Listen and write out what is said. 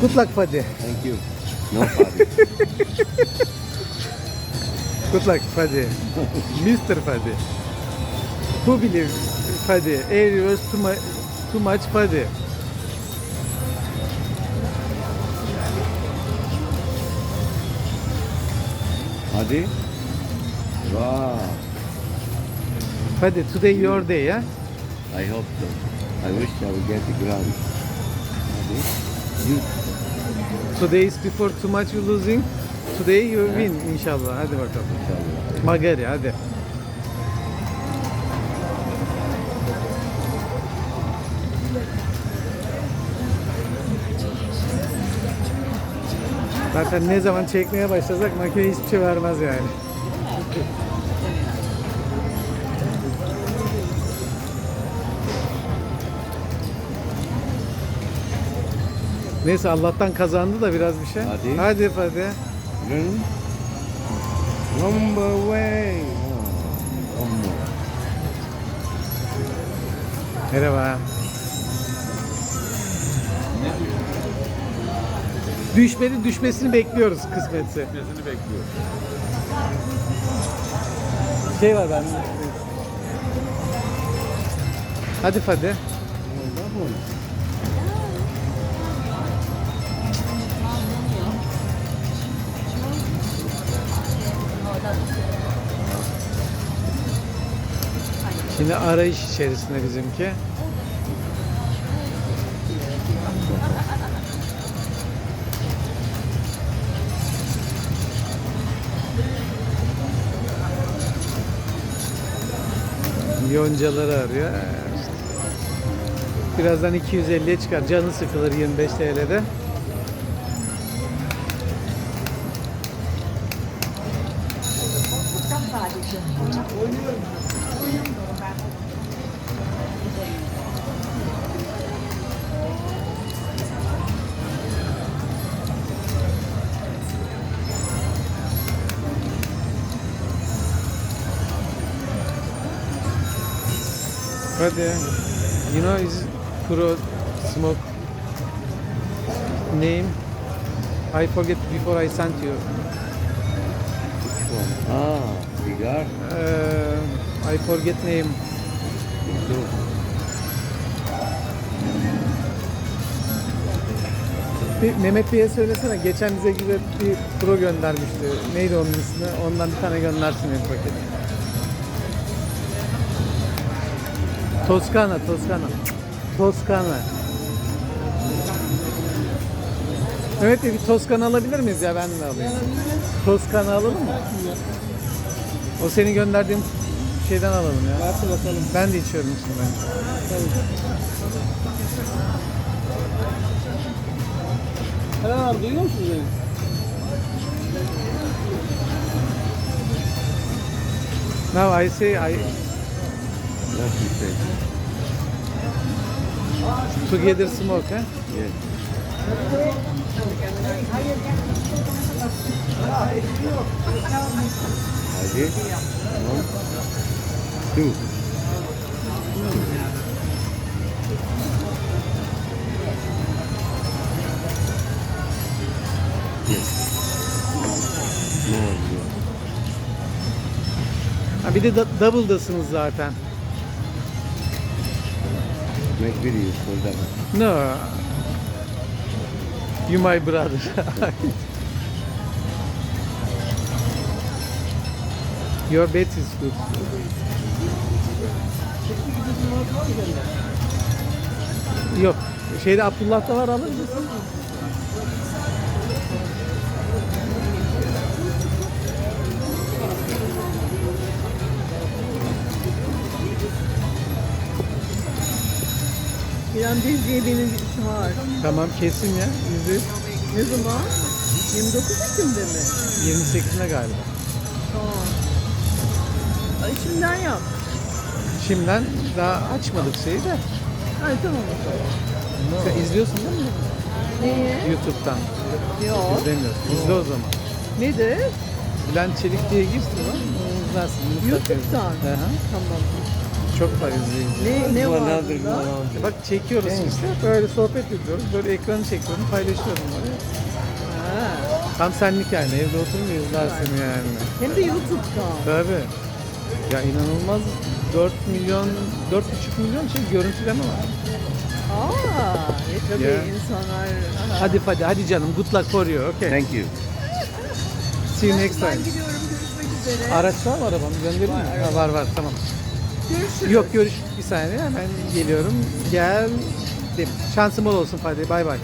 Good luck Fadi. Thank you. No problem. Good luck Fadi. Mr. Fadi. Who believes Fadi? Every was too much, too much Fadi. Hadi. Wow. Fadi today your day ya. I hope so. I wish I would get the ground. Hadi. You. Today is before too much you losing. Today you win inşallah. Hadi bakalım. İnşallah. Magari hadi. Zaten ne zaman çekmeye başlasak makine hiçbir şey vermez yani. Neyse Allah'tan kazandı da biraz bir şey. Hadi. Hadi. Run. Number way. Merhaba. Düşmedi düşmesini bekliyoruz kısmetse. Gitmesini bekliyoruz. Şey var ben. Hadi hadi. Oh, that Şimdi arayış içerisinde bizimki. Yoncaları arıyor. Birazdan 250'ye çıkar. Canı sıkılır 25 TL'de. Hadi. You know is Kuro smoke name? I forget before I sent you. Cigar. Uh, I forget name. Bir Mehmet Bey'e söylesene. Geçen bize güzel bir pro göndermişti. Neydi onun ismi? Ondan bir tane göndersin bir paket. Toskana, Toskana. Toskana. Mehmet Bey bir Toskana alabilir miyiz ya? Ben de alayım. Toskana alalım mı? O senin gönderdiğin şeyden alalım ya. Nasıl bakalım? Ben de içiyorum şimdi ben. Eren abi duyuyor musunuz beni? Now I say I What you say? together smoke, eh? Yes. Hadi. One. Two. Yes. Ha bir de da- double'dasınız zaten. Make videos for that. No. You my brother. Your bet is good. Yok. Şeyde Abdullah'ta var alır mısın? İrem Dizci'ye benim bir işim var. Tamam kesin ya. Yüzde yüz. Ne zaman? 29 Ekim'de mi? 28'ine galiba. Tamam. Ay şimdiden yap. Şimdiden daha açmadık şeyi de. Ay tamam o zaman. Sen izliyorsun değil mi? Neyi? YouTube'dan. Yok. İzlemiyorsun. İzle o zaman. Nedir? Bülent Çelik diye girsin lan. İzlersin. Mustafa. YouTube'dan. Hı hı. Tamam. Çok var izleyici. Ne, ne var bunda? Bak çekiyoruz işte. Böyle sohbet ediyoruz. Böyle ekranı çekiyorum. Paylaşıyorum böyle. Ha. Tam senlik yani. Evde oturmuyor izlersin yani. Hem de YouTube'da. Tabii. Ya inanılmaz 4 milyon, 4,5 milyon şey görüntüleme var. Aa, e tabii Ya. insanlar. Hadi hadi hadi canım. Good luck for you. Okay. Thank you. See you next Ben time. gidiyorum görüşmek üzere. Araç var mı arabam? Göndereyim mi? Var, Ha, var var tamam. Görüşürüz. Yok görüş bir saniye hemen geliyorum. Geldim. Şansım bol olsun Fadi. Bay bay.